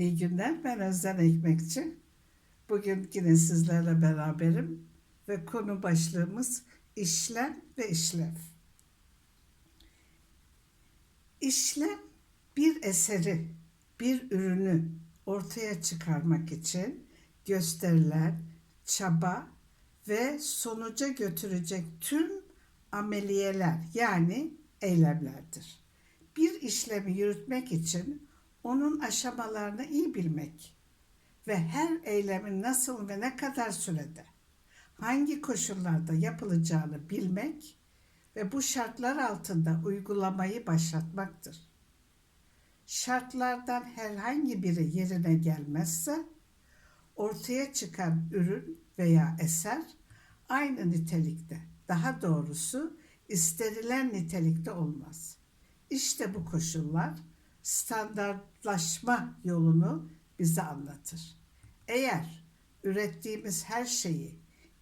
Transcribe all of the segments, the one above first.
İyi günler. Ben Özden Ekmekçi. Bugün yine sizlerle beraberim ve konu başlığımız işlem ve işlev. İşlem bir eseri, bir ürünü ortaya çıkarmak için gösterilen çaba ve sonuca götürecek tüm ameliyeler yani eylemlerdir. Bir işlemi yürütmek için onun aşamalarını iyi bilmek ve her eylemin nasıl ve ne kadar sürede, hangi koşullarda yapılacağını bilmek ve bu şartlar altında uygulamayı başlatmaktır. Şartlardan herhangi biri yerine gelmezse ortaya çıkan ürün veya eser aynı nitelikte, daha doğrusu istenilen nitelikte olmaz. İşte bu koşullar standartlaşma yolunu bize anlatır. Eğer ürettiğimiz her şeyi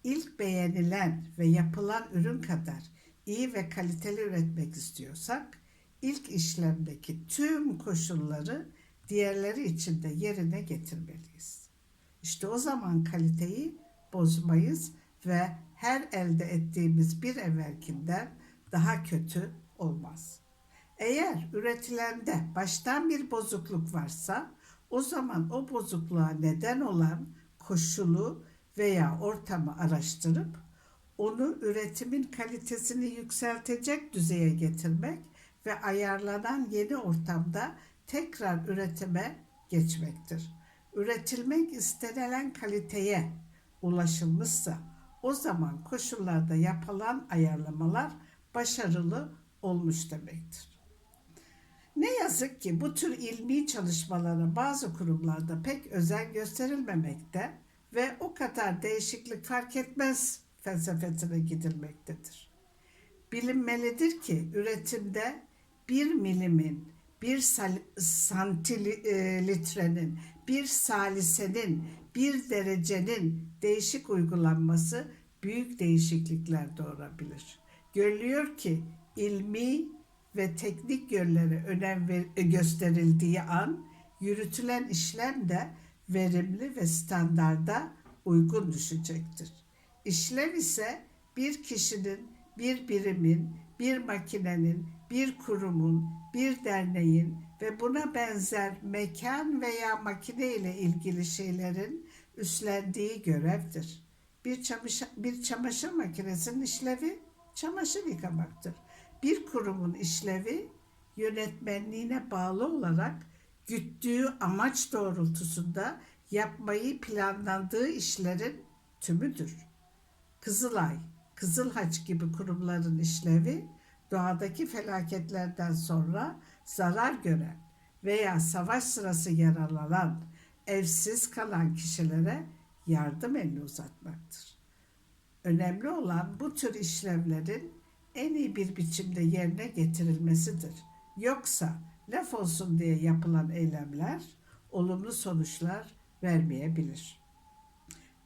ilk beğenilen ve yapılan ürün kadar iyi ve kaliteli üretmek istiyorsak, ilk işlemdeki tüm koşulları diğerleri için de yerine getirmeliyiz. İşte o zaman kaliteyi bozmayız ve her elde ettiğimiz bir evvelkinden daha kötü olmaz. Eğer üretilende baştan bir bozukluk varsa o zaman o bozukluğa neden olan koşulu veya ortamı araştırıp onu üretimin kalitesini yükseltecek düzeye getirmek ve ayarlanan yeni ortamda tekrar üretime geçmektir. Üretilmek istenilen kaliteye ulaşılmışsa o zaman koşullarda yapılan ayarlamalar başarılı olmuş demektir. Ne yazık ki bu tür ilmi çalışmalara bazı kurumlarda pek özen gösterilmemekte ve o kadar değişiklik fark etmez felsefesine gidilmektedir. Bilinmelidir ki üretimde bir milimin, bir santilitrenin, bir salisenin, bir derecenin değişik uygulanması büyük değişiklikler doğurabilir. Görülüyor ki ilmi ve teknik yönlere önem ver, gösterildiği an yürütülen işlem de verimli ve standarda uygun düşecektir. İşlev ise bir kişinin, bir birimin, bir makinenin, bir kurumun, bir derneğin ve buna benzer mekan veya makine ile ilgili şeylerin üstlendiği görevdir. Bir çamaşır, bir çamaşır makinesinin işlevi çamaşır yıkamaktır. Bir kurumun işlevi yönetmenliğine bağlı olarak güttüğü amaç doğrultusunda yapmayı planlandığı işlerin tümüdür. Kızılay, Kızılhaç gibi kurumların işlevi doğadaki felaketlerden sonra zarar gören veya savaş sırası yaralanan, evsiz kalan kişilere yardım elini uzatmaktır. Önemli olan bu tür işlevlerin en iyi bir biçimde yerine getirilmesidir. Yoksa laf olsun diye yapılan eylemler olumlu sonuçlar vermeyebilir.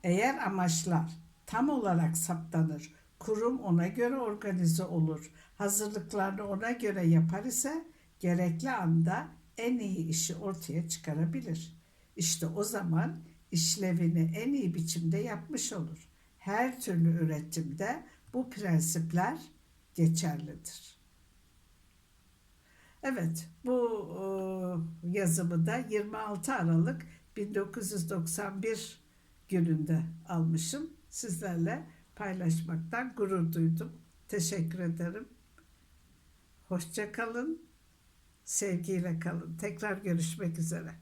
Eğer amaçlar tam olarak saptanır, kurum ona göre organize olur, hazırlıklarını ona göre yapar ise gerekli anda en iyi işi ortaya çıkarabilir. İşte o zaman işlevini en iyi biçimde yapmış olur. Her türlü üretimde bu prensipler geçerlidir. Evet, bu yazımı da 26 Aralık 1991 gününde almışım. Sizlerle paylaşmaktan gurur duydum. Teşekkür ederim. Hoşça kalın. Sevgiyle kalın. Tekrar görüşmek üzere.